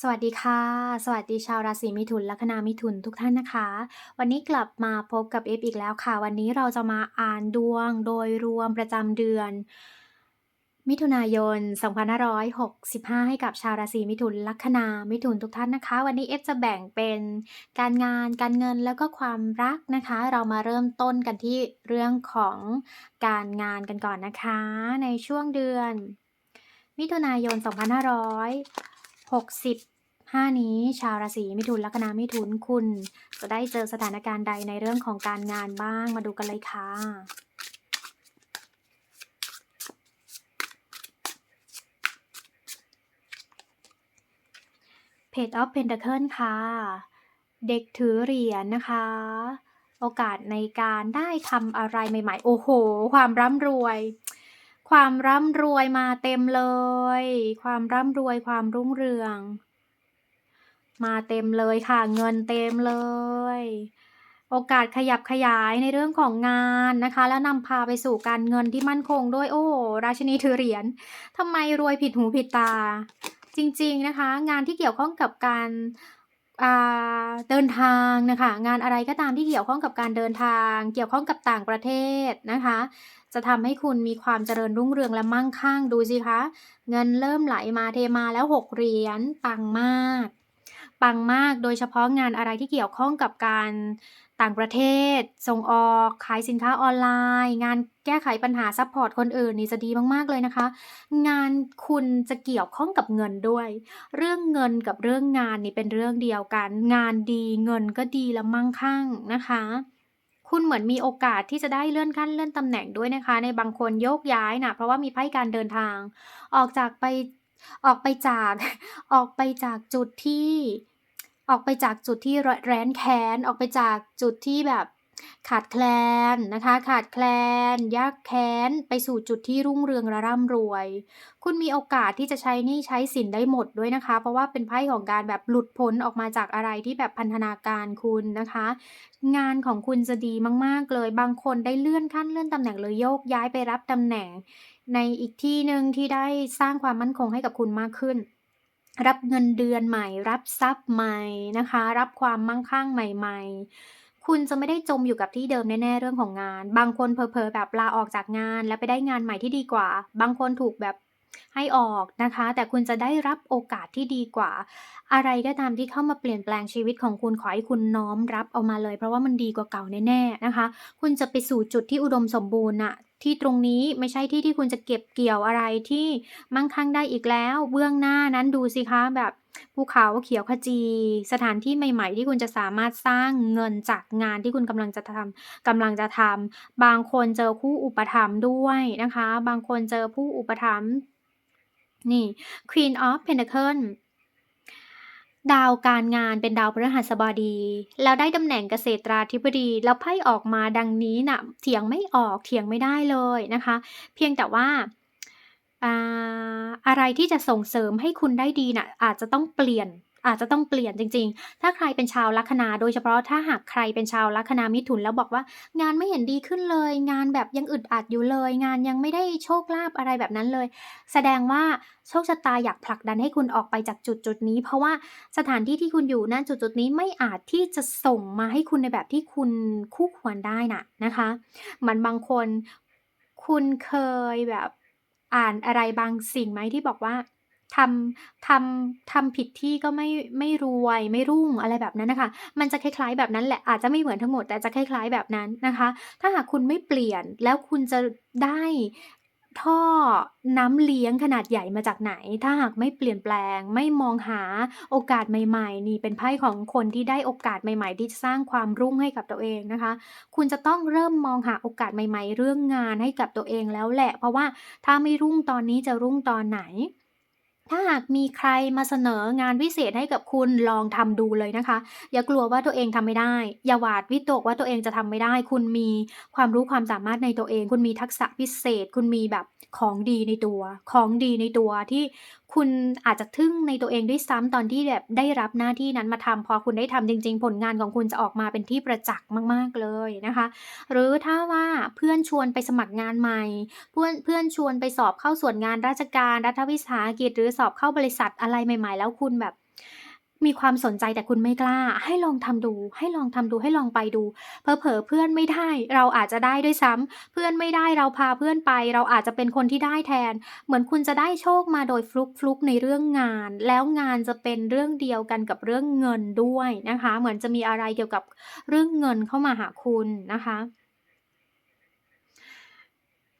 สวัสดีค่ะ สวัสดีชาวราศีมิถุนลัคนามิถุนทุกท่านนะคะ วันนี้กลับมาพบกับเอฟอีกแล้วค่ะ วันนี้เราจะมาอ่านดวงโดยรวมประจำเดือน มิถุนายน 2565 ให้กับชาวราศีมิถุนลัคนามิถุนทุกท่านนะคะ วันนี้เอฟจะแบ่งเป็นการงานการเงินแล้วก็ความรักนะคะ เรามาเริ่มต้นกันที่เรื่องของการงานกันก่อนนะคะ ในช่วงเดือน มิถุนายน 2565 นี้ ชาวราศีมิถุนลัคนามิถุนคุณ จะได้เจอสถานการณ์ใดในเรื่องของการงานบ้าง มาดูกันเลยค่ะ Page of Pentacle ค่ะ เด็กถือเหรียญนะคะ โอกาสในการได้ทำอะไรใหม่ๆ โอ้โฮความร่ำรวย ความร่ำรวยมาเต็มเลย ความร่ำรวยความรุ่งเรือง มาเต็มเลยค่ะ เงินเต็มเลย โอกาสขยับขยายในเรื่องของงานนะคะ แล้วนำพาไปสู่การเงินที่มั่นคงด้วย โอ้ราชินีถือเหรียญทำไมรวยผิดหูผิดตา จริง ๆนะคะ งานที่เกี่ยวข้องกับการเดินทางนะคะ งานอะไรก็ตามที่เกี่ยวข้องกับการเดินทาง เกี่ยวข้องกับต่างประเทศนะคะ จะทำให้คุณมีความเจริญรุ่งเรืองและมั่งคั่งดูสิคะ เงินเริ่มไหลมาเทมาแล้ว 6 เหรียญปังมาก ปังมากโดยเฉพาะงานอะไรที่เกี่ยวข้องกับการต่างประเทศ ส่งออกขายสินค้าออนไลน์ งานแก้ไขปัญหาซัปพอร์ตคนอื่นนี่จะดีมากๆเลยนะคะ งานคุณจะเกี่ยวข้องกับเงินด้วย เรื่องเงินกับเรื่องงานนี่เป็นเรื่องเดียวกัน งานดีเงินก็ดีและมั่งคั่งนะคะ คุณเหมือนมีโอกาสที่จะได้เลื่อนขั้นเลื่อนตำแหน่งด้วยนะคะ ในบางคนโยกย้ายนะเพราะว่ามีไพ่การเดินทาง ออกจากไปออกไปจาก ออกไปจากจุดที่ ออกไปจากจุดที่รแร้นแค้นออกไปจากจุดที่แบบ ขาดแคลนนะคะ ขาดแคลนยากแค้น ไปสู่จุดที่รุ่งเรืองและร่ำรวย คุณมีโอกาสที่จะใช้หนี้ใช้สินได้หมดด้วยนะคะ เพราะว่าเป็นไพ่ของการแบบหลุดพ้นออกมาจากอะไรที่แบบพันธนาการคุณนะคะ งานของคุณจะดีมากๆเลย บางคนได้เลื่อนขั้นเลื่อนตำแหน่งหรือโยกย้ายไปรับตำแหน่ง ในอีกที่หนึ่งที่ได้สร้างความมั่นคงให้กับคุณมากขึ้นรับเงินเดือนใหม่ รับทรัพย์ใหม่นะคะ รับความมั่งคั่งใหม่ ๆ คุณจะไม่ได้จมอยู่กับที่เดิมแน่ ๆ เรื่องของงาน บางคนเผลอๆแบบลาออกจากงาน แล้วไปได้งานใหม่ที่ดีกว่า บางคนถูกแบบให้ออกนะคะ แต่คุณจะได้รับโอกาสที่ดีกว่า อะไรก็ตามที่เข้ามาเปลี่ยนแปลงชีวิตของคุณขอให้คุณน้อมรับเอามาเลย เพราะว่ามันดีกว่าเก่าแน่ๆนะคะ คุณจะไปสู่จุดที่อุดมสมบูรณ์น่ะที่ตรงนี้ไม่ใช่ที่ที่คุณจะเก็บเกี่ยวอะไรที่มั่งคั่งได้อีกแล้ว เบื้องหน้านั้นดูสิคะแบบ ภูเขาเขียวขจี สถานที่ใหม่ ๆ ที่คุณจะสามารถสร้างเงินจากงานที่คุณกำลังจะทำกำลังจะทำบางคนเจอคู่อุปถัมภ์ด้วยนะคะ บางคนเจอผู้อุปถัมภ์นี่ Queen of Pentacles ดาวการงานเป็นดาวพฤหัสบดี แล้วได้ตำแหน่งเกษตราธิบดี แล้วไพ่ออกมาดังนี้น่ะเถียงไม่ออกเถียงไม่ได้เลยนะคะ เพียงแต่ว่า อ่าอะไรที่จะส่งเสริมให้คุณได้ดีน่ะ อาจจะต้องเปลี่ยน อาจจะต้องเปลี่ยนจริง ๆ ถ้าใครเป็นชาวลัคนา โดยเฉพาะถ้าหากใครเป็นชาวลัคนามิถุนแล้วบอกว่างานไม่เห็นดีขึ้นเลย งานแบบยังอึดอัดอยู่เลย งานยังไม่ได้โชคลาภอะไรแบบนั้นเลย แสดงว่าโชคชะตาอยากผลักดันให้คุณออกไปจากจุดๆนี้ เพราะว่าสถานที่ที่คุณอยู่ณจุดๆนี้ไม่อาจที่จะส่งมาให้คุณในแบบที่คุณคู่ควรได้น่ะนะคะมือนบางคนคุณเคยแบบ อ่านอะไรบางสิ่งไหมที่บอกว่าทำทำทำผิดที่ก็ไม่ไม่รวยไม่รุ่งอะไรแบบนั้นนะคะ มันจะคล้ายๆแบบนั้นแหละอาจจะไม่เหมือนทั้งหมดแต่จะคล้ายๆแบบนั้นนะคะ ถ้าหากคุณไม่เปลี่ยนแล้วคุณจะได้ ท่อน้ำเลี้ยงขนาดใหญ่มาจากไหน ถ้าหากไม่เปลี่ยนแปลง ไม่มองหาโอกาสใหม่ๆ นี่เป็นไพ่ของคนที่ได้โอกาสใหม่ ๆ ที่จะสร้างความรุ่งให้กับตัวเองนะคะ คุณจะต้องเริ่มมองหาโอกาสใหม่ ๆ เรื่องงานให้กับตัวเองแล้วแหละ เพราะว่าถ้าไม่รุ่งตอนนี้จะรุ่งตอนไหน ถ้าหากมีใครมาเสนองานพิเศษให้กับคุณลองทำดูเลยนะคะ อย่ากลัวว่าตัวเองทำไม่ได้ อย่าหวาดวิตกว่าตัวเองจะทำไม่ได้ คุณมีความรู้ความสามารถในตัวเอง คุณมีทักษะพิเศษ คุณมีแบบของดีในตัว ของดีในตัวที่ คุณอาจจะทึ่งในตัวเองด้วยซ้ำตอนที่แบบได้รับหน้าที่นั้นมาทำพอคุณได้ทำจริง ๆ ผลงานของคุณจะออกมาเป็นที่ประจักษ์มาก ๆเลยนะคะ หรือถ้าว่าเพื่อนชวนไปสมัครงานใหม่ เพื่อนเพื่อนชวนไปสอบเข้าส่วนงานราชการรัฐวิสาหกิจ หรือสอบเข้าบริษัทอะไรใหม่ ๆ แล้วคุณแบบ มีความสนใจแต่คุณไม่กล้า ให้ลองทำดู ให้ลองทำดูให้ลองไปดูเผอเพื่อนไม่ได้ เราอาจจะได้ด้วยซ้ำเพื่อนไม่ได้เราพาเพื่อนไป เราอาจจะเป็นคนที่ได้แทน เหมือนคุณจะได้โชคมาโดยฟลุกๆในเรื่องงาน แล้วงานจะเป็นเรื่องเดียวกันกับเรื่องเงินด้วยนะคะ เหมือนจะมีอะไรเกี่ยวกับเรื่องเงินเข้ามาหาคุณนะคะ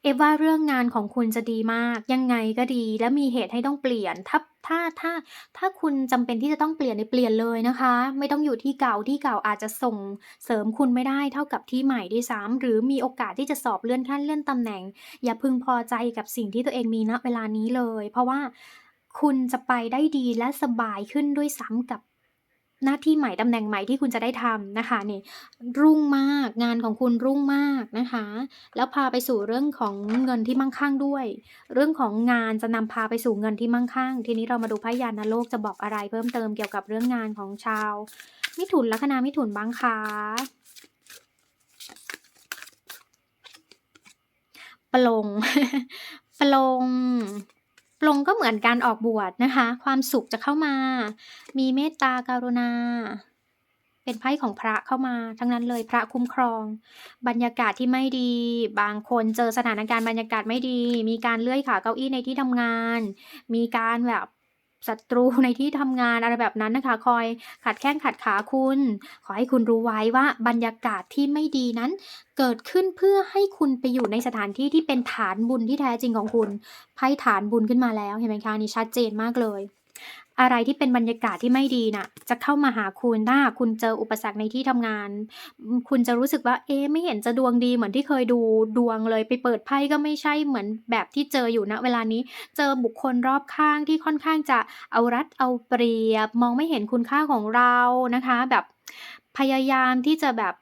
เอฟว่าเรื่องงานของคุณจะดีมาก ยังไงก็ดี และมีเหตุให้ต้องเปลี่ยน ถ้าถ้าถ้าถ้าคุณจำเป็นที่จะต้องเปลี่ยนเนี่ยเปลี่ยนเลยนะคะ ไม่ต้องอยู่ที่เก่าที่เก่าอาจจะส่งเสริมคุณไม่ได้เท่ากับที่ใหม่ด้วยซ้ำหรือมีโอกาสที่จะสอบเลื่อนขั้นเลื่อนตำแหน่ง อย่าพึงพอใจกับสิ่งที่ตัวเองมีณเวลานี้เลย เพราะว่าคุณจะไปได้ดีและสบายขึ้นด้วยซ้ำกับ หน้าที่ใหม่ตำแหน่งใหม่ที่คุณจะได้ทำนะคะนี่รุ่งมากงานของคุณรุ่งมากนะคะ แล้วพาไปสู่เรื่องของเงินที่มั่งคั่งด้วย เรื่องของงานจะนำพาไปสู่เงินที่มั่งคั่ง ทีนี้เรามาดูไพ่ยานโลกจะบอกอะไรเพิ่มเติมเกี่ยวกับเรื่องงานของชาว มิถุนลัคนามิถุนบ้างคะปลงปลง ปลงก็เหมือนการออกบวชนะคะ ความสุขจะเข้ามา มีเมตตาการุณา เป็นไพ่ของพระเข้ามา ทั้งนั้นเลยพระคุ้มครอง บรรยากาศที่ไม่ดี บางคนเจอสถานการณ์บรรยากาศไม่ดี มีการเลื่อยขาเก้าอี้ในที่ทำงาน มีการแบบ ศัตรูในที่ทำงานอะไรแบบนั้นนะคะ คอยขัดแข้งขัดขาคุณ ขอให้คุณรู้ไว้ว่าบรรยากาศที่ไม่ดีนั้น เกิดขึ้นเพื่อให้คุณไปอยู่ในสถานที่ที่เป็นฐานบุญที่แท้จริงของคุณไพ่ฐานบุญขึ้นมาแล้วเห็นไหมคะนี่ชัดเจนมากเลย อะไรที่เป็นบรรยากาศที่ไม่ดีน่ะ จะเข้ามาหาคุณถ้าคุณเจออุปสรรคในที่ทำงาน คุณจะรู้สึกว่า เอ๊ไม่เห็นจะดวงดีเหมือนที่เคยดูดวงเลย ไปเปิดไพ่ก็ไม่ใช่เหมือนแบบที่เจออยู่ณเวลานี้ เจอบุคคลรอบข้างที่ค่อนข้างจะเอารัดเอาเปรียบ มองไม่เห็นคุณค่าของเรานะคะ แบบพยายามที่จะแบบ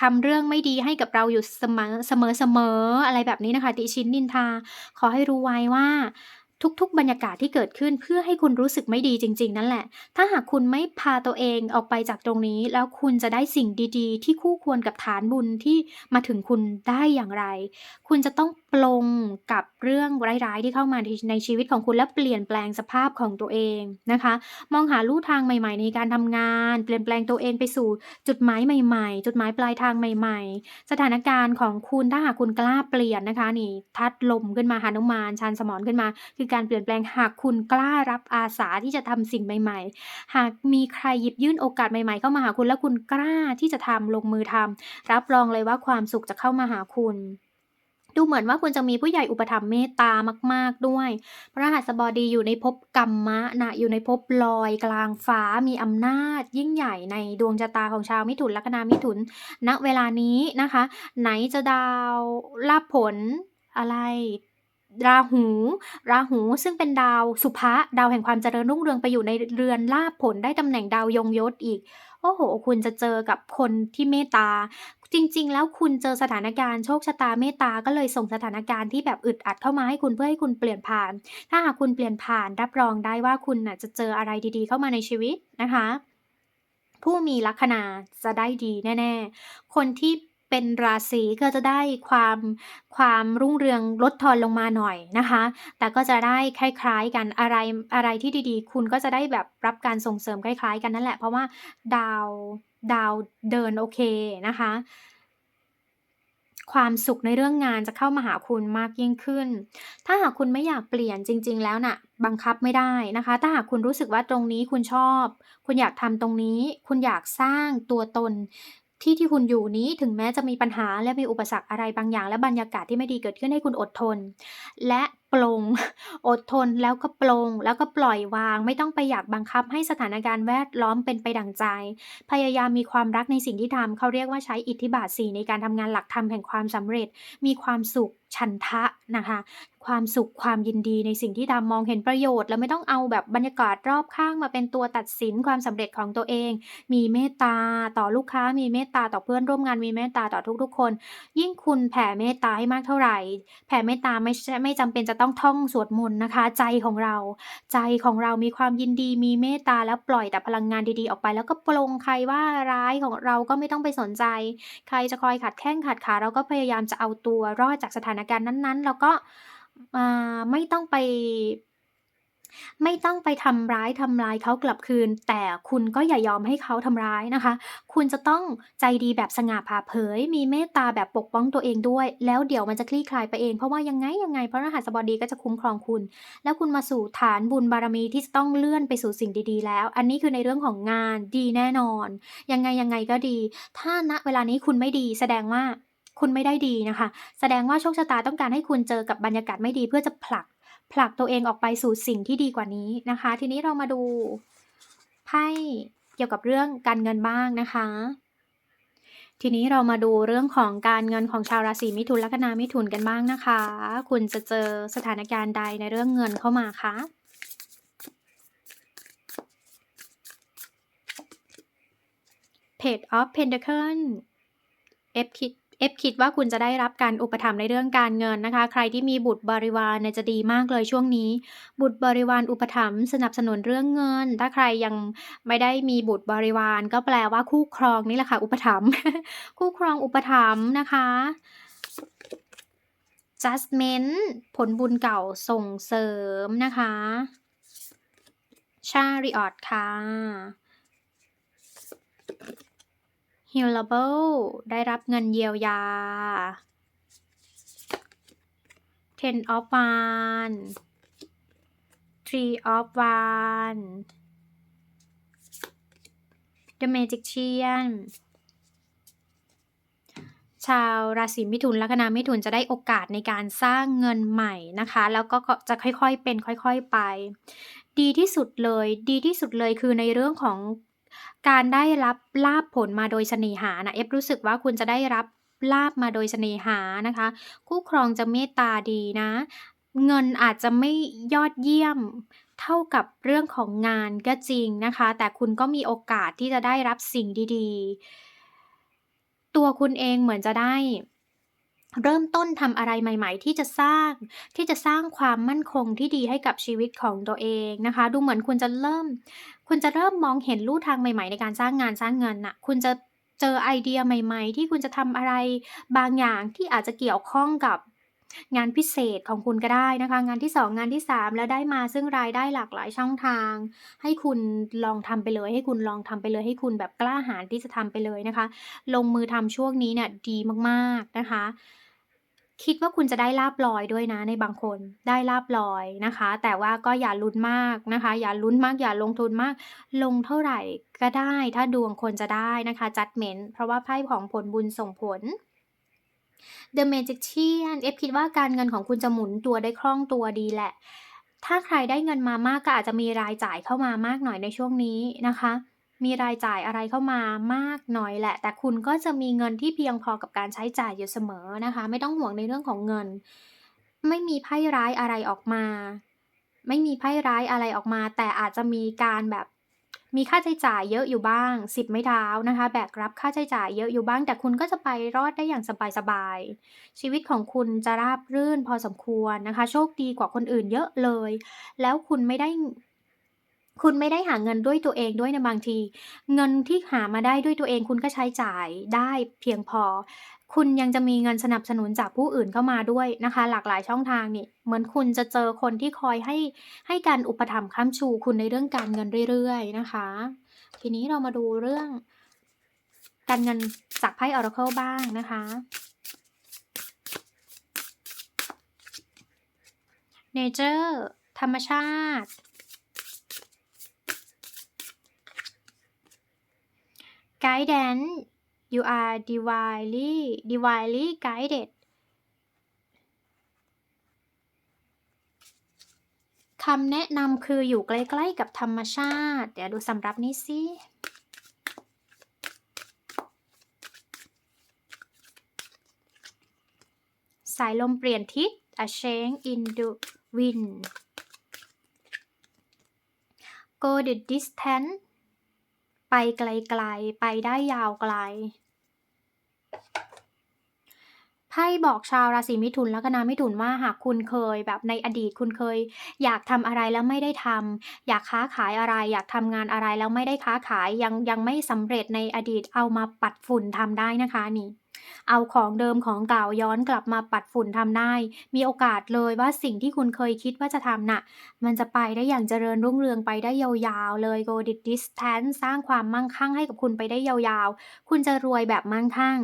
ทำเรื่องไม่ดีให้กับเราอยู่เสมอเสมอๆอะไรแบบนี้นะคะติฉินนินทา ขอให้รู้ไว้ว่า ทุกๆ บรรยากาศที่เกิดขึ้นเพื่อให้คุณรู้สึกไม่ดีจริง ๆ นั่นแหละ ถ้าหากคุณไม่พาตัวเองออกไปจากตรงนี้ แล้วคุณจะได้สิ่งดี ๆ ที่คู่ควรกับฐานบุญที่มาถึงคุณได้อย่างไร คุณจะต้อง ปลงกับเรื่องร้ายๆ ที่เข้ามาในชีวิตของคุณและเปลี่ยนแปลงสภาพของตัวเองนะคะ มองหาลู่ทางใหม่ ๆ ในการทำงาน เปลี่ยนแปลงตัวเองไปสู่จุดหมายใหม่ ๆ จุดหมายปลายทางใหม่ ๆ สถานการณ์ของคุณถ้าหากคุณกล้าเปลี่ยนนะคะนี่ธาตุลมขึ้นมาหานุมานชานสมรขึ้นมา คือการเปลี่ยนแปลงหากคุณกล้ารับอาสาที่จะทำสิ่งใหม่ ๆ หากมีใครหยิบยื่นโอกาสใหม่ๆ เข้ามาหาคุณแล้วคุณกล้าที่จะทำลงมือทำรับรองเลยว่าความสุขจะเข้ามาหาคุณ ดูเหมือนว่าคุณจะมีผู้ใหญ่อุปถัมภ์เมตตามาก ๆ ด้วยพฤหัสบดีอยู่ในภพกัมมะนะอยู่ในภพลอยกลางฟ้ามีอำนาจ ยิ่งใหญ่ในดวงชะตาของชาวมิถุนลัคนามิถุนณเวลานี้นะคะ ไหนจะดาวลาภผลอะไรราหู ราหูซึ่งเป็นดาวสุภะดาวแห่งความเจริญรุ่งเรืองไปอยู่ในเรือนลาภผลได้ตำแหน่งดาวยงยศอีก โอ้โฮคุณจะเจอกับคนที่เมตตา จริง ๆ แล้วคุณเจอสถานการณ์โชคชะตาเมตตา ก็เลยส่งสถานการณ์ที่แบบอึดอัดเข้ามาให้คุณเพื่อให้คุณเปลี่ยนผ่าน ถ้าหากคุณเปลี่ยนผ่านรับรองได้ว่าคุณน่ะจะเจออะไรดีๆ เข้ามาในชีวิตนะคะ ผู้มีลัคนาจะได้ดีแน่ ๆ คนที่เป็นราศีก็จะได้ความความรุ่งเรืองลดทอนลงมาหน่อยนะคะ แต่ก็จะได้คล้ายๆกันอะไรอะไรที่ดีๆ คุณก็จะได้แบบรับการส่งเสริมคล้าย ๆ กันนั่นแหละ เพราะว่าดาว ดาวเดินโอเคนะคะ ความสุขในเรื่องงานจะเข้ามาหาคุณมากยิ่งขึ้น ถ้าหากคุณไม่อยากเปลี่ยนจริง ๆ แล้วน่ะบังคับไม่ได้นะคะ ถ้าหากคุณรู้สึกว่าตรงนี้คุณชอบ คุณอยากทำตรงนี้ คุณอยากสร้างตัวตนที่ที่คุณอยู่นี้ถึงแม้จะมีปัญหาและมีอุปสรรคอะไรบางอย่าง และบรรยากาศที่ไม่ดีเกิดขึ้นให้คุณอดทน และ ปลง อดทนแล้วก็ปลง แล้วก็ปล่อยวาง ไม่ต้องไปอยากบังคับให้สถานการณ์แวดล้อมเป็นไปดั่งใจ พยายามมีความรักในสิ่งที่ทำเขาเรียกว่าใช้อิทธิบาท4ในการทำงานหลักธรรมแห่งความสำเร็จ มีความสุขฉันทะนะคะ ความสุขความยินดีในสิ่งที่ทำมองเห็นประโยชน์ แล้วไม่ต้องเอาแบบบรรยากาศรอบข้างมาเป็นตัวตัดสินความสำเร็จของตัวเอง มีเมตตาต่อลูกค้า มีเมตตาต่อเพื่อนร่วมงานมีเมตตาต่อทุกๆ คน ยิ่งคุณแผ่เมตตาให้มากเท่าไหร่ แผ่เมตตาไม่ใช่ไม่จำเป็นจะต้องท่องสวดมนต์นะคะ ใจของเรา ใจของเรามีความยินดีมีเมตตาแล้วปล่อยแต่พลังงานดีๆออกไป แล้วก็ปลงใครว่าร้ายของเราก็ไม่ต้องไปสนใจ ใครจะคอยขัดแข้งขัดขาเราก็พยายามจะเอาตัวรอดจากสถานการณ์นั้นๆ แล้วก็ไม่ต้องไป ไม่ต้องไปทำร้ายทำลายเขากลับคืน แต่คุณก็อย่ายอมให้เขาทำร้ายนะคะ คุณจะต้องใจดีแบบสง่าผ่าเผย มีเมตตาแบบปกป้องตัวเองด้วย แล้วเดี๋ยวมันจะคลี่คลายไปเอง เพราะว่ายังไงยังไงพระรหัสบดีก็จะคุ้มครองคุณ แล้วคุณมาสู่ฐานบุญบารมีที่จะต้องเลื่อนไปสู่สิ่งดีๆ แล้ว อันนี้คือในเรื่องของงานดีแน่นอน ยังไงยังไงก็ดี ถ้าณเวลานี้คุณไม่ดี แสดงว่าคุณไม่ได้ดีนะคะ แสดงว่าโชคชะตาต้องการให้คุณเจอกับบรรยากาศไม่ดีเพื่อจะผลัก ผลักตัวเองออกไปสู่สิ่งที่ดีกว่านี้นะคะ ทีนี้เรามาดูไพ่เกี่ยวกับเรื่องการเงินบ้างนะคะ ทีนี้เรามาดูเรื่องของการเงินของชาวราศีมิถุนลัคนามิถุนกันบ้างนะคะ คุณจะเจอสถานการณ์ใดในเรื่องเงินเข้ามาคะ Page of Pentacle เอฟคิด เอฟคิดว่าคุณจะได้รับการอุปถัมภ์ในเรื่องการเงินนะคะ ใครที่มีบุตรบริวารเนี่ยจะดีมากเลยช่วงนี้ บุตรบริวารอุปถัมภ์สนับสนุนเรื่องเงิน ถ้าใครยังไม่ได้มีบุตรบริวาร ก็แปลว่าคู่ครองนี่แหละค่ะอุปถัมภ์คู่ครองอุปถัมภ์นะคะ judgment ผลบุญเก่าส่งเสริมนะคะ chariot ค่ะ healable ได้รับเงินเยียวยา ten of one three of one the magician ชาวราศีมิถุนลัคนามิถุนจะได้โอกาสในการสร้างเงินใหม่นะคะ แล้วก็จะค่อยๆเป็นค่อยๆไป ดีที่สุดเลย ดีที่สุดเลยคือในเรื่องของ การได้รับลาบผลมาโดยเสน่หานะเอฟรู้สึกว่า คุณจะได้รับลาบมาโดยเสน่หานะคะ คู่ครองจะเมตตาดีนะ เงินอาจจะไม่ยอดเยี่ยมเท่ากับเรื่องของงานก็จริงนะคะ แต่คุณก็มีโอกาสที่จะได้รับสิ่งดี ๆ ตัวคุณเองเหมือนจะได้ เริ่มต้นทำอะไรใหม่ ๆ ที่จะสร้าง ที่จะสร้างความมั่นคงที่ดีให้กับชีวิตของตัวเองนะคะ ดูเหมือนคุณจะเริ่ม คุณจะเริ่มมองเห็นลู่ทางใหม่ ๆ ในการสร้างงานสร้างเงินน่ะ คุณจะเจอไอเดียใหม่ ๆ ที่คุณจะทำอะไรบางอย่างที่อาจจะเกี่ยวข้องกับงานพิเศษของคุณก็ได้นะคะ งานที่ 2 งานที่ 3 แล้วได้มาซึ่งรายได้หลากหลายช่องทาง ให้คุณลองทำไปเลย ให้คุณลองทำไปเลย ให้คุณแบบกล้าหาญที่จะทำไปเลยนะคะ ลงมือทำช่วงนี้เนี่ยดีมากๆนะคะ คิดว่าคุณจะได้ลาบลอยด้วยนะในบางคน ได้ลาบลอยนะคะ แต่ว่าก็อย่าลุ้นมากนะคะ อย่าลุ้นมากอย่าลงทุนมาก ลงเท่าไหร่ก็ได้ ถ้าดวงคนจะได้นะคะ judgment เพราะว่าไพ่ของผลบุญส่งผล The Magician เอฟคิดว่าการเงินของคุณจะหมุนตัวได้คล่องตัวดีแหละ ถ้าใครได้เงินมามากก็อาจจะมีรายจ่ายเข้ามามากหน่อยในช่วงนี้นะคะ มีรายจ่ายอะไรเข้ามามากน่อยแหละ แต่คุณก็จะมีเงินที่เพียงพอกับการใช้จ่ายอยู่เสมอนะคะ ไม่ต้องห่วงในเรื่องของเงิน ไม่มีไพ่ร้ายอะไรออกมา ไม่มีไพ่ร้ายอะไรออกมา แต่อาจจะมีการแบบมีค่าใช้จ่ายเยอะอยู่บ้างสิบไม้เท้านะคะ แบกรับค่าใช้จ่ายเยอะอยู่บ้าง แต่คุณก็จะไปรอดได้อย่างสบายๆ ชีวิตของคุณจะราบรื่นพอสมควรนะคะ โชคดีกว่าคนอื่นเยอะเลย แล้วคุณไม่ได้ คุณไม่ได้หาเงินด้วยตัวเองด้วยนะบางที เงินที่หามาได้ด้วยตัวเองคุณก็ใช้จ่ายได้เพียงพอ คุณยังจะมีเงินสนับสนุนจากผู้อื่นเข้ามาด้วยนะคะ หลากหลายช่องทางนี่ เหมือนคุณจะเจอคนที่คอยให้ให้การอุปถัมภ์ค้ำชูคุณในเรื่องการเงินเรื่อยๆนะคะ ทีนี้เรามาดูเรื่อง การเงินจากไพ่ Oracle บ้างนะคะ Nature ธรรมชาติ Guidance you are divinely divinely guided คำแนะนำคืออยู่ใกล้ๆกับธรรมชาติ เดี๋ยวดูสำรับนี้สิสายลมเปลี่ยนทิศ a change in the wind go the distance ไปไกลๆ ไปได้ยาวไกล ไพ่บอกชาวราศีมิถุนและกนามิถุนว่าหากคุณเคยแบบในอดีตคุณเคย อยากทำอะไรแล้วไม่ได้ทำอยากค้าขายอะไร อยากทำงานอะไรแล้วไม่ได้ค้าขายยังยังไม่สำเร็จในอดีตเอามาปัดฝุ่นทำได้นะคะนี่ เอาของเดิมของเก่าย้อนกลับมาปัดฝุ่นทำได้ มีโอกาสเลยว่าสิ่งที่คุณเคยคิดว่าจะทำน่ะ มันจะไปได้อย่างเจริญรุ่งเรืองไปได้ยาวๆ เลย go the distance สร้างความมั่งคั่งให้กับคุณไปได้ยาวๆ คุณจะรวยแบบมั่งคั่ง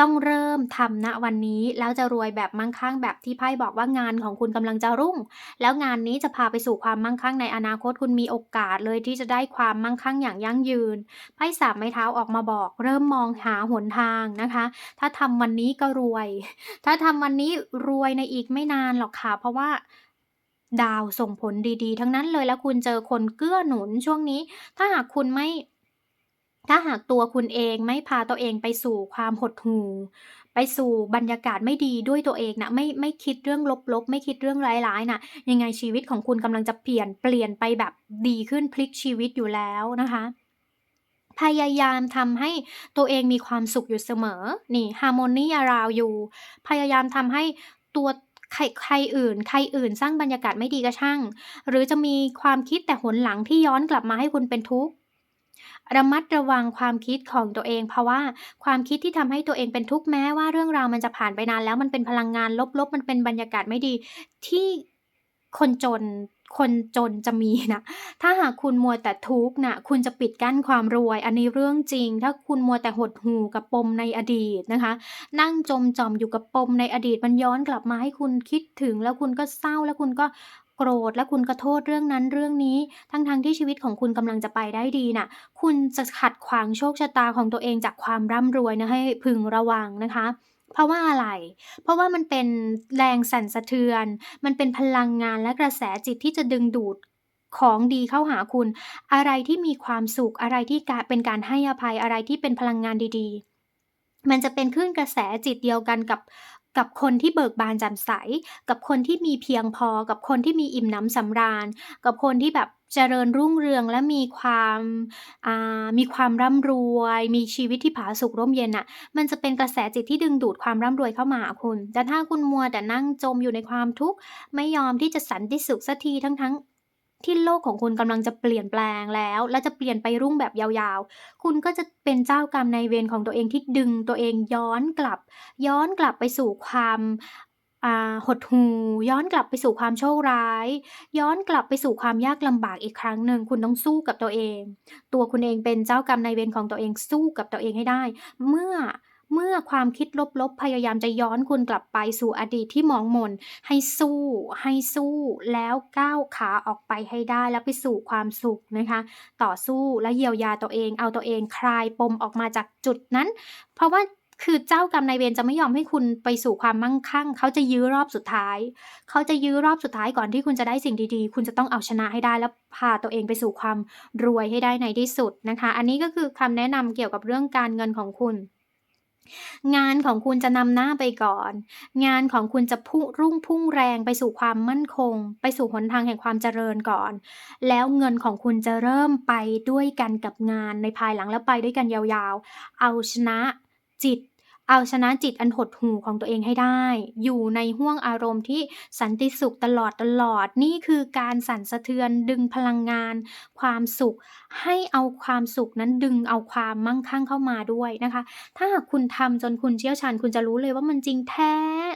ต้องเริ่มทำ ณ วันนี้ แล้วจะรวยแบบมั่งคั่ง แบบที่ไพ่บอกว่า งานของคุณกำลังจะรุ่ง แล้วงานนี้จะพาไปสู่ความมั่งคั่งในอนาคต คุณมีโอกาสเลยที่จะได้ความมั่งคั่งอย่างยั่งยืน ไพ่สามไม้เท้าออกมาบอก เริ่มมองหาหนทางนะคะ ถ้าทำวันนี้ก็รวย ถ้าทำวันนี้รวยในอีกไม่นานหรอกค่ะ เพราะว่าดาวส่งผลดีๆ ทั้งนั้นเลยแล้วคุณเจอคนเกื้อหนุนช่วงนี้ ถ้าหากคุณไม่ ถ้าหากตัวคุณเองไม่พาตัวเองไปสู่ความหดหู่ ไปสู่บรรยากาศไม่ดีด้วยตัวเองน่ะไม่ไม่คิดเรื่องลบๆ ไม่คิดเรื่องร้ายๆน่ะยังไงชีวิตของคุณกำลังจะเปลี่ยนเปลี่ยนไปแบบดีขึ้นพลิกชีวิตอยู่แล้วนะคะ พยายามทำให้ตัวเองมีความสุขอยู่เสมอ นี่ harmony around you พยายามทำให้ตัวใครใครอื่น ใครอื่นสร้างบรรยากาศไม่ดีก็ช่าง หรือจะมีความคิดแต่หนหลังที่ย้อนกลับมาให้คุณเป็นทุกข์ ระมัดระวังความคิดของตัวเอง เพราะว่าความคิดที่ทำให้ตัวเองเป็นทุกข์แม้ว่าเรื่องราวมันจะผ่านไปนานแล้วมันเป็นพลังงานลบๆ มันเป็นบรรยากาศไม่ดี ที่คนจนคนจนจะมีนะ ถ้าหากคุณมัวแต่ทุกข์น่ะคุณจะปิดกั้นความรวย อันนี้เรื่องจริง ถ้าคุณมัวแต่หดหู่กับปมในอดีตนะคะ นั่งจมจอมอยู่กับปมในอดีต มันย้อนกลับมาให้คุณคิดถึง แล้วคุณก็เศร้า แล้วคุณก็ โกรธ แล้วคุณก็โทษเรื่องนั้นเรื่องนี้ ทั้งๆที่ชีวิตของคุณกำลังจะไปได้ดีน่ะ คุณจะขัดขวางโชคชะตาของตัวเองจากความร่ำรวยนะให้พึงระวังนะคะ เพราะว่าอะไร เพราะว่ามันเป็นแรงสั่นสะเทือน มันเป็นพลังงานและกระแสจิตที่จะดึงดูดของดีเข้าหาคุณ อะไรที่มีความสุข อะไรที่เป็นการให้อภัย อะไรที่เป็นพลังงานดีๆ มันจะเป็นคลื่นกระแสจิตเดียวกันกับ กับคนที่เบิกบานแจ่มใส กับคนที่มีเพียงพอ กับคนที่มีอิ่มหนำสำราญ กับคนที่แบบเจริญรุ่งเรืองและมีความอ่ามีความร่ำรวย มีชีวิตที่ผาสุกร่มเย็นน่ะ มันจะเป็นกระแสจิตที่ดึงดูดความร่ำรวยเข้ามาหาคุณ แต่ถ้าคุณมัวแต่นั่งจมอยู่ในความทุกข์ไม่ยอมที่จะสันติสุขสักทีทั้งๆ ที่โลกของคุณกำลังจะเปลี่ยนแปลงแล้ว และจะเปลี่ยนไปรุ่งแบบยาวๆ คุณก็จะเป็นเจ้ากรรมนายเวรของตัวเองที่ดึงตัวเองย้อนกลับ ย้อนกลับไปสู่ความหดหู่ย้อนกลับไปสู่ความโชคร้าย ย้อนกลับไปสู่ความยากลำบากอีกครั้งหนึ่งคุณต้องสู้กับตัวเอง ตัวคุณเองเป็นเจ้ากรรมนายเวรของตัวเองสู้กับตัวเองให้ได้ เมื่อ เมื่อความคิดลบๆ พยายามจะย้อนคุณกลับไปสู่อดีตที่หมองหม่นให้สู้ ให้สู้ แล้วก้าวขาออกไปให้ได้แล้วไปสู่ความสุขนะคะ ต่อสู้และเยียวยาตัวเอง เอาตัวเองคลายปมออกมาจากจุดนั้น เพราะว่าคือเจ้ากรรมนายเวรจะไม่ยอมให้คุณไปสู่ความมั่งคั่ง เขาจะยื้อรอบสุดท้าย เขาจะยื้อรอบสุดท้ายก่อนที่คุณจะได้สิ่งดีๆ คุณจะต้องเอาชนะให้ได้แล้วพาตัวเองไปสู่ความรวยให้ได้ในที่สุดนะคะ อันนี้ก็คือคำแนะนำเกี่ยวกับเรื่องการเงินของคุณ งานของคุณจะนำหน้าไปก่อน งานของคุณจะพุ่งรุ่งพุ่งแรงไปสู่ความมั่นคง ไปสู่หนทางแห่งความเจริญก่อน แล้วเงินของคุณจะเริ่มไปด้วยกันกับงานในภายหลังแล้วไปด้วยกันยาวๆ เอาชนะจิต เอาชนะจิตอันหดหู่ของตัวเองให้ได้ อยู่ในห้วงอารมณ์ที่สันติสุขตลอดๆนี่คือการสั่นสะเทือนดึงพลังงาน ความสุข ให้เอาความสุขนั้นดึงเอาความมั่งคั่งเข้ามาด้วยนะคะ ถ้าหากคุณทำจนคุณเชี่ยวชาญคุณจะรู้เลยว่ามันจริงแท้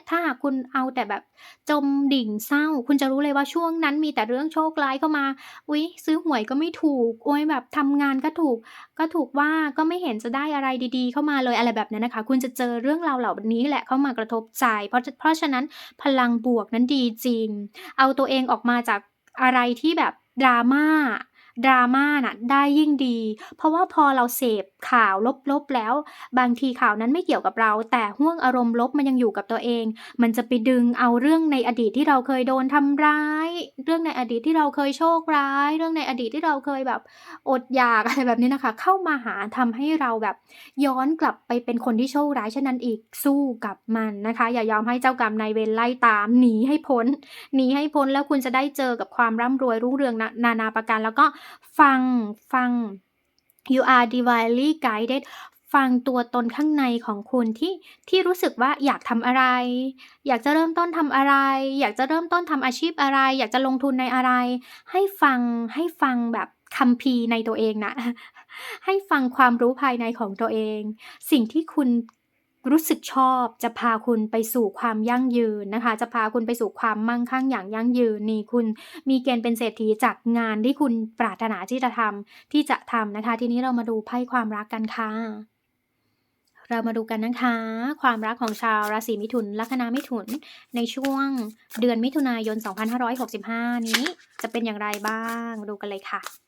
ถ้าหากคุณเอาแต่แบบจมดิ่งเศร้า คุณจะรู้เลยว่าช่วงนั้นมีแต่เรื่องโชคร้ายเข้ามา อุ๊ย ซื้อหวยก็ไม่ถูก โอ๊ยแบบทำงานก็ถูก ก็ถูกว่าก็ไม่เห็นจะได้อะไรดี ๆ เข้ามาเลยอะไรแบบนั้นนะคะ คุณจะเจอเรื่องราวเหล่านี้แหละเข้ามากระทบใจ เพราะเพราะฉะนั้นพลังบวกนั้นดีจริง เอาตัวเองออกมาจากอะไรที่แบบดราม่า drama drama น่ะได้ยิ่งดี เพราะว่าพอเราเสพข่าวลบๆแล้ว บางทีข่าวนั้นไม่เกี่ยวกับเรา แต่ห้วงอารมณ์ลบมันยังอยู่กับตัวเอง มันจะไปดึงเอาเรื่องในอดีตที่เราเคยโดนทำร้าย เรื่องในอดีตที่เราเคยโชคร้าย เรื่องในอดีตที่เราเคยแบบอดอยากอะไรแบบนี้นะคะ เข้ามาหาทำให้เราแบบย้อนกลับไปเป็นคนที่โชคร้ายฉะนั้นอีกสู้กับมันนะคะ อย่ายอมให้เจ้ากรรมนายเวรไล่ตามหนีให้พ้นหนีให้พ้นแล้วคุณจะได้เจอกับความร่ำรวยรุ่งเรืองนานาประการแล้วก็ฟังฟัง You are divinely guided ฟังตัวตนข้างในของคุณที่ที่รู้สึกว่าอยากทำอะไร อยากจะเริ่มต้นทำอะไร อยากจะเริ่มต้นทำอาชีพอะไร อยากจะลงทุนในอะไร ให้ฟังให้ฟังแบบคัมภีในตัวเองนะ ให้ฟังความรู้ภายในของตัวเอง สิ่งที่คุณ รู้สึกชอบจะพาคุณไปสู่ความยั่งยืนนะคะ จะพาคุณไปสู่ความมั่งคั่งอย่างยั่งยืนนี่คุณมีเกณฑ์เป็นเศรษฐีจากงานที่คุณปรารถนาที่จะทำที่จะทำนะคะ ทีนี้เรามาดูไพ่ความรักกันค่ะเรามาดูกันนะคะ ความรักของชาวราศีมิถุน ลัคนามิถุน ในช่วงเดือนมิถุนายน 2565 นี้จะเป็นอย่างไรบ้าง ดูกันเลยค่ะ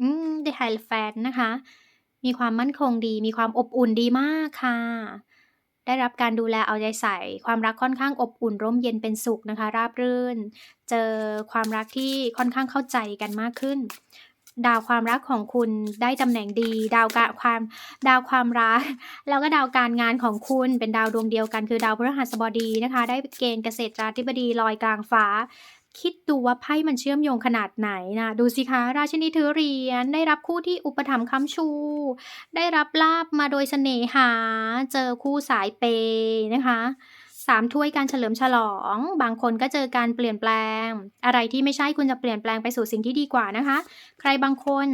อืม The Hierophant นะคะ มีความมั่นคงดี มีความอบอุ่นดีมากค่ะ ได้รับการดูแลเอาใจใส่ ความรักค่อนข้างอบอุ่นร่มเย็นเป็นสุขนะคะ ราบรื่น เจอความรักที่ค่อนข้างเข้าใจกันมากขึ้น ดาวความรักของคุณได้ตำแหน่งดี ดาวกะความดาวความรัก แล้วก็ดาวการงานของคุณเป็นดาวดวงเดียวกัน คือดาวพฤหัสบดีนะคะ ได้เกณฑ์เกษตราธิบดีลอยกลางฟ้า คิดดูว่าไพ่มันเชื่อมโยงขนาดไหนนะดูสิคะราชินีถือเหรียญได้รับคู่ที่อุปถัมภ์ค้ำชู ได้รับลาบมาโดยเสน่หา เจอคู่สายเปย์นะคะสามถ้วยการเฉลิมฉลอง บางคนก็เจอการเปลี่ยนแปลง อะไรที่ไม่ใช่คุณจะเปลี่ยนแปลงไปสู่สิ่งที่ดีกว่านะคะ ใครบางคน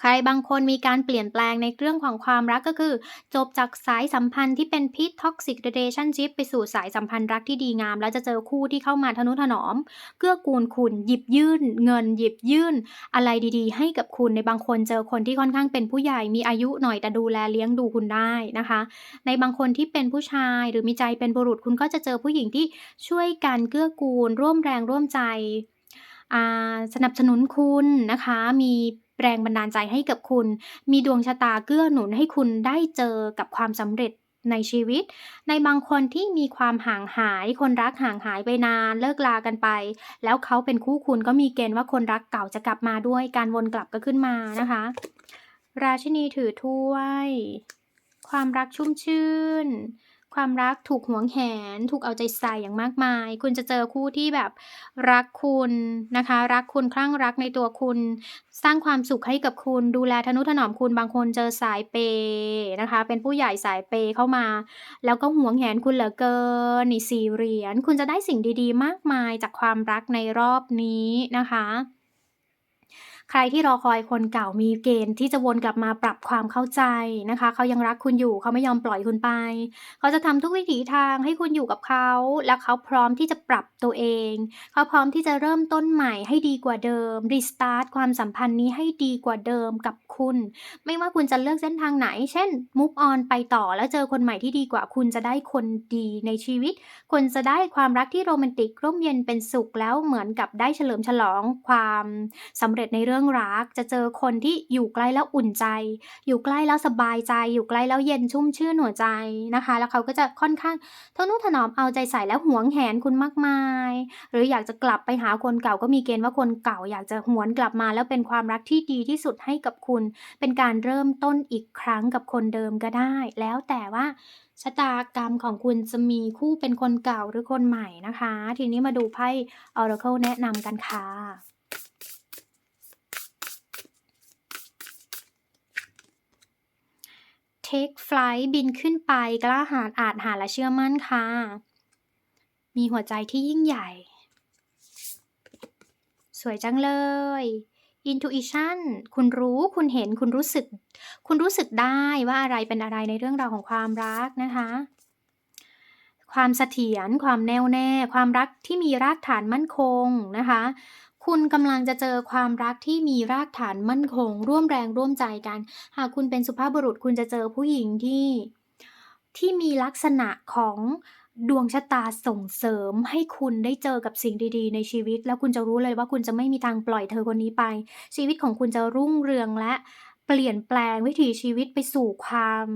ใครบางคนมีการเปลี่ยนแปลงในเรื่องของความรักก็คือ จบจากสายสัมพันธ์ที่เป็นพิษ toxic relationship ไปสู่สายสัมพันธ์รักที่ดีงาม แล้วจะเจอคู่ที่เข้ามาทนุถนอม เกื้อกูลคุณหยิบยื่น เงินหยิบยื่น อะไรดีๆ ให้กับคุณในบางคนเจอคนที่ค่อนข้างเป็นผู้ใหญ่มีอายุหน่อยแต่ดูแลเลี้ยงดูคุณได้นะคะ ในบางคนที่เป็นผู้ชายหรือมีใจเป็นบุรุษคุณก็จะเจอผู้หญิงที่ช่วยกันเกื้อกูล ร่วมแรงร่วมใจสนับสนุนคุณนะคะ มี แรงบันดาลใจให้กับคุณ มีดวงชะตาเกื้อหนุนให้คุณได้เจอกับความสำเร็จในชีวิต ในบางคนที่มีความห่างหายคนรักห่างหายไปนานเลิกลากันไป แล้วเขาเป็นคู่คุณก็มีเกณฑ์ว่าคนรักเก่าจะกลับมาด้วยการวนกลับก็ขึ้นมานะคะ ราชินีถือถ้วย ความรักชุ่มชื่น ความรักถูกหวงแหน ถูกเอาใจใส่อย่างมากมาย คุณจะเจอคู่ที่แบบรักคุณนะคะ รักคุณคลั่งรักในตัวคุณ สร้างความสุขให้กับคุณ ดูแลทนุถนอมคุณบางคนเจอสายเปย์นะคะ เป็นผู้ใหญ่สายเปย์เข้ามา แล้วก็หวงแหนคุณเหลือเกินนี่เหรียญคุณจะได้สิ่งดีๆ มากมายจากความรักในรอบนี้นะคะ ใครที่รอคอยคนเก่ามีเกณฑ์ที่จะวนกลับมาปรับความเข้าใจนะคะ เขายังรักคุณอยู่เขาไม่ยอมปล่อยคุณไป เขาจะทำทุกวิถีทางให้คุณอยู่กับเขา และเขาพร้อมที่จะปรับตัวเอง เขาพร้อมที่จะเริ่มต้นใหม่ให้ดีกว่าเดิมรีสตาร์ทความสัมพันธ์นี้ให้ดีกว่าเดิมกับ คุณ ไม่ว่าคุณจะเลือกเส้นทางไหน เช่น move on ไปต่อแล้วเจอคนใหม่ที่ดีกว่า คุณจะได้คนดีในชีวิต คุณจะได้ความรักที่โรแมนติกร่มเย็นเป็นสุขแล้วเหมือนกับได้เฉลิมฉลองความสำเร็จในเรื่องรัก จะเจอคนที่อยู่ใกล้แล้วอุ่นใจ อยู่ใกล้แล้วสบายใจ อยู่ใกล้แล้วเย็นชุ่มชื่นหัวใจนะคะ แล้วเขาก็จะค่อนข้างทนุถนอมเอาใจใส่และหวงแหนคุณมากมาย หรืออยากจะกลับไปหาคนเก่าก็มีเกณฑ์ว่าคนเก่าอยากจะหวนกลับมาแล้วเป็นความรักที่ดีที่สุดให้กับคุณเป็นการเริ่มต้นอีกครั้งกับคนเดิมก็ได้ แล้วแต่ว่าชะตากรรมของคุณจะมีคู่เป็นคนเก่าหรือคนใหม่นะคะ ทีนี้มาดูไพ่ Oracle แนะนำกันค่ะ Take flight บินขึ้นไปกล้าหาญอาจหาและเชื่อมั่นค่ะ มีหัวใจที่ยิ่งใหญ่ สวยจังเลย Intuition คุณรู้คุณเห็นคุณรู้สึก คุณรู้สึกได้ว่าอะไรเป็นอะไรในเรื่องราวของความรักนะคะ ความเสถียรความแน่วแน่ ความรักที่มีรากฐานมั่นคงนะคะ คุณกำลังจะเจอความรักที่มีรากฐานมั่นคง ร่วมแรงร่วมใจกัน หากคุณเป็นสุภาพบุรุษคุณจะเจอผู้หญิงที่ที่มีลักษณะของ ดวงชะตาส่งเสริมให้คุณได้เจอกับสิ่งดีๆ ในชีวิต แล้วคุณจะรู้เลยว่าคุณจะไม่มีทางปล่อยเธอคนนี้ไป ชีวิตของคุณจะรุ่งเรืองและ เปลี่ยนแปลงวิถีชีวิตไปสู่ความ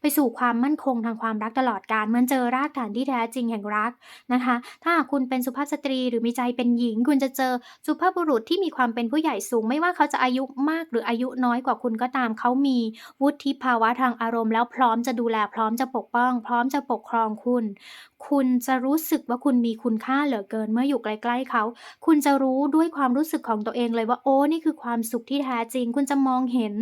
ไปสู่ความมั่นคงทางความรักตลอดกาลเมือนเจอรากฐานที่แท้จริงแห่งรักนะคะ ถ้าหากคุณเป็นสุภาพสตรีหรือมีใจเป็นหญิง คุณจะเจอสุภาพบุรุษที่มีความเป็นผู้ใหญ่สูง ไม่ว่าเขาจะอายุมากหรืออายุน้อยกว่าคุณก็ตามเขามีวุฒิภาวะทางอารมณ์แล้วพร้อมจะดูแลพร้อมจะปกป้อง พร้อมจะปกครองคุณ คุณจะรู้สึกว่าคุณมีคุณค่าเหลือเกินเมื่ออยู่ใกล้ๆเขา คุณจะรู้ด้วยความรู้สึกของตัวเองเลยว่าโอ้นี่คือความสุขที่แท้จริง คุณจะมองเห็น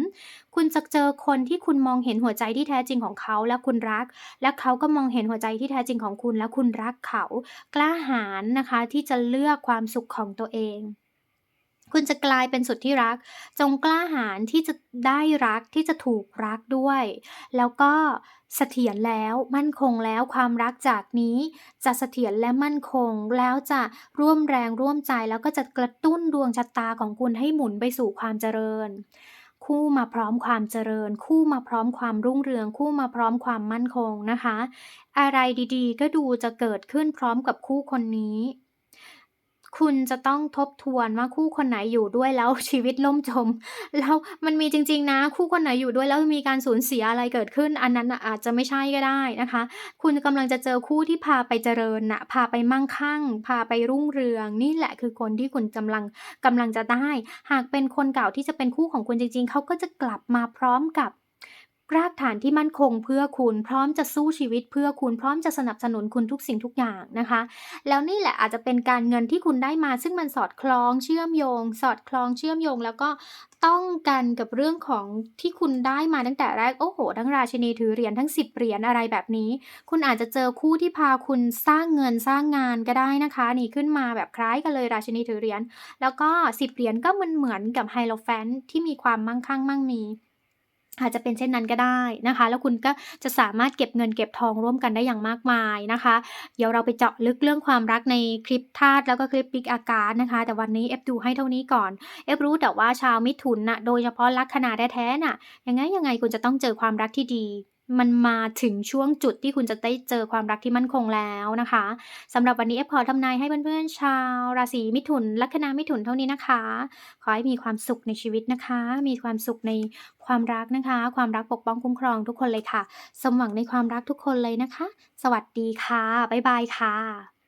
คุณจะเจอคนที่คุณมองเห็นหัวใจที่แท้จริงของเขาและคุณรัก และเขาก็มองเห็นหัวใจที่แท้จริงของคุณและคุณรักเขา กล้าหาญนะคะที่จะเลือกความสุขของตัวเอง คุณจะกลายเป็นสุดที่รัก จงกล้าหาญที่จะได้รักที่จะถูกรักด้วย แล้วก็เสถียรแล้วมั่นคงแล้วความรักจากนี้จะเสถียรและมั่นคง แล้วจะร่วมแรงร่วมใจแล้วก็จะกระตุ้นดวงชะตาของคุณให้หมุนไปสู่ความเจริญ คู่มาพร้อมความเจริญ คู่มาพร้อมความรุ่งเรือง คู่มาพร้อมความมั่นคงนะคะ อะไรดีๆ ก็ดูจะเกิดขึ้นพร้อมกับคู่คนนี้ คุณจะต้องทบทวนว่าคู่คนไหนอยู่ด้วยแล้วชีวิตล่มจม แล้วมันมีจริง ๆ นะ คู่คนไหนอยู่ด้วยแล้วมีการสูญเสียอะไรเกิดขึ้น อันนั้นอาจจะไม่ใช่ก็ได้นะคะ คุณกำลังจะเจอคู่ที่พาไปเจริญนะพาไปมั่งคั่ง พาไปรุ่งเรือง นี่แหละคือคนที่คุณกำลังกำลังจะได้ หากเป็นคนเก่าที่จะเป็นคู่ของคุณจริง ๆเขาก็จะกลับมาพร้อมกับ รากฐานที่มั่นคงเพื่อคุณพร้อมจะสู้ชีวิตเพื่อคุณพร้อมจะสนับสนุนคุณทุกสิ่งทุกอย่างนะคะ แล้วนี่แหละอาจจะเป็นการเงินที่คุณได้มา ซึ่งมันสอดคล้องเชื่อมโยง สอดคล้องเชื่อมโยง แล้วก็ต้องกันกับเรื่องของที่คุณได้มาตั้งแต่แรกโอ้โฮทั้งราชินีถือเหรียญทั้ง 10เหรียญอะไรแบบนี้ คุณอาจจะเจอคู่ที่พาคุณสร้างเงินสร้างงานก็ได้นะคะ นี่ขึ้นมาแบบคล้ายกันเลยราชินีถือเหรียญแล้วก็10เหรียญก็มันเหมือนกับ Hierophant ที่มีความมั่งคั่งมั่งมี อาจจะเป็นเช่นนั้นก็ได้นะคะ แล้วคุณก็จะสามารถเก็บเงินเก็บทองร่วมกันได้อย่างมากมายนะคะ เดี๋ยวเราไปเจาะลึกเรื่องความรักในคลิปธาตุแล้วก็คลิปปิกอาการนะคะ แต่วันนี้เอฟดูให้เท่านี้ก่อนเอฟรู้แต่ว่าชาวมิถุนน่ะโดยเฉพาะลัคนาแท้ๆน่ะยังไงยังไงคุณจะต้องเจอความรักที่ดี มันมาถึงช่วงจุดที่คุณจะได้เจอความรักที่มั่นคงแล้วนะคะสำหรับวันนี้แอฟขอทำนายให้เพื่อนๆชาว ราศีมิถุนลัคนามิถุนเท่านี้นะคะ ขอให้มีความสุขในชีวิตนะคะ มีความสุขในความรักนะคะ ความรักปกป้องคุ้มครองทุกคนเลยค่ะ สมหวังในความรักทุกคนเลยนะคะ สวัสดีค่ะบ๊ายบายค่ะ